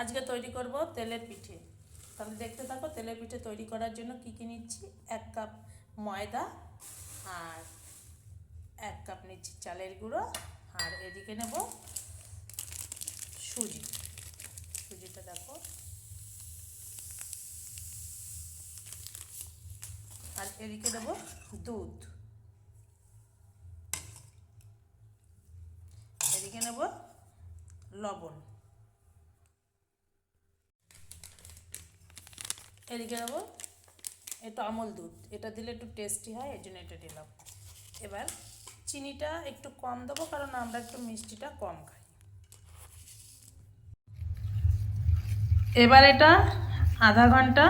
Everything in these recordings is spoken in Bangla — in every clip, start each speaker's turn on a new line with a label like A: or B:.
A: আজকে তৈরি করব তেলের পিঠে। তাহলে দেখতে থাকো, তেলের পিঠে তৈরি করার জন্য কি কি নিচ্ছি? এক কাপ ময়দা আর এক কাপ নিচ্ছি চালের গুঁড়ো। আর এদিকে নেব সুজি। সুজিটা দেখো। আর এদিকে দেবো দুধ। এদিকে নেব লবণ। এদিকে দেবো এটা আমল দুধ। এটা দিলে একটু টেস্টি হয়, এই জন্য এটা দিলাম। এবার চিনিটা একটু কম দেবো, কারণ আমরা একটু মিষ্টিটা কম খাই। এবার এটা আধা ঘণ্টা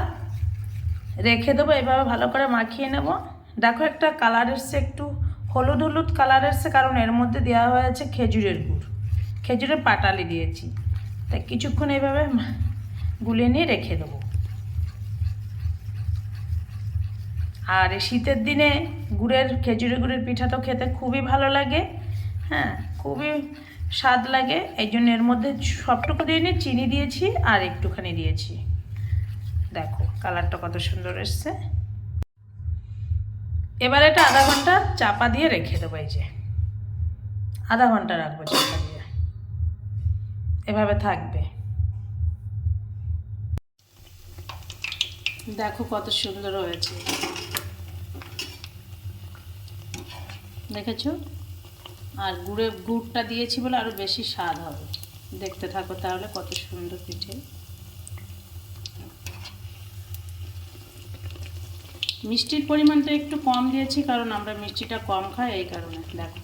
A: রেখে দেবো, এভাবে ভালো করে মাখিয়ে নেব। দেখো একটা কালার এসছে, একটু হলুদ হলুদ কালার এসছে, কারণ এর মধ্যে দেওয়া হয়েছে খেজুরের গুড়। খেজুরের পাটালি দিয়েছি। তাই কিছুক্ষণ এইভাবে গুলিয়ে নিয়ে রেখে দেবো। আর শীতের দিনে গুড়ের খেজুরি গুড়ের পিঠা তো খেতে খুবই ভালো লাগে। হ্যাঁ খুবই স্বাদ লাগে। এই জন্য এর মধ্যে সবটুকু দিয়ে নিয়ে চিনি দিয়েছি আর একটুখানি দিয়েছি। দেখো, কালারটা কত সুন্দর এসছে। এবার এটা আধা ঘণ্টা চাপা দিয়ে রেখে দেবো এই যে। আধা ঘণ্টা রাখব চাপা দিয়ে। এভাবে থাকবে। দেখো কত সুন্দর হয়েছে। দেখেছ? আর গুড়ে, গুড়টা দিয়েছি বলে আরও বেশি স্বাদ হবে। দেখতে থাকো তাহলে কত সুন্দর পিঠে। মিষ্টির পরিমাণটা একটু কম দিয়েছি, কারণ আমরা মিষ্টিটা কম খাই, এই কারণে। দেখো,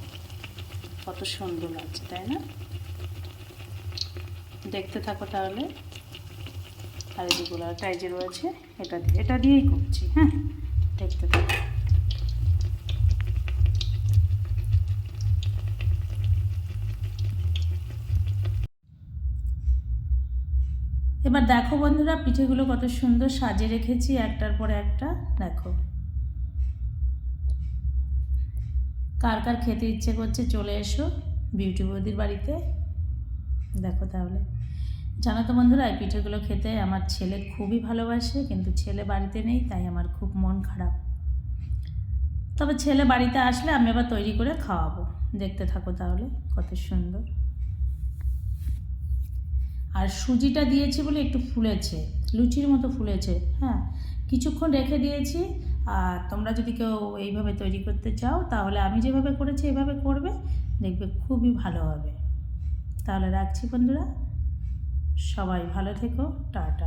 A: কত সুন্দর লাগছে, তাই না? দেখতে থাকো তাহলে। আর টাই যে রয়েছে, এটা দিয়ে এটা দিয়েই করছি হ্যাঁ? দেখতে থাকো। এবার দেখো বন্ধুরা, পিঠেগুলো কত সুন্দর সাজিয়ে রেখেছি, একটার পর একটা, দেখো। কার কার খেতে ইচ্ছে করছে চলে এসো, বিউটি বৌদির বাড়িতে। দেখো তাহলে। জানো তো বন্ধুরা, এই পিঠেগুলো খেতে আমার ছেলে খুবই ভালোবাসে, কিন্তু ছেলে বাড়িতে নেই, তাই আমার খুব মন খারাপ। তবে ছেলে বাড়িতে আসলে আমি আবার তৈরি করে খাওয়াবো। দেখতে থাকো তাহলে, কত সুন্দর। আর সুজিটা দিয়েছি বলে একটু ফুলেছে, লুচির মতো ফুলেছে হ্যাঁ। কিছুক্ষণ রেখে দিয়েছি, আর তোমরা যদি কেউ এইভাবে তৈরি করতে চাও, তাহলে আমি যেভাবে করেছি এভাবে করবে, দেখবে খুবই ভালো হবে। তাহলে রাখছি বন্ধুরা, সবাই ভালো থেকো, টাটা।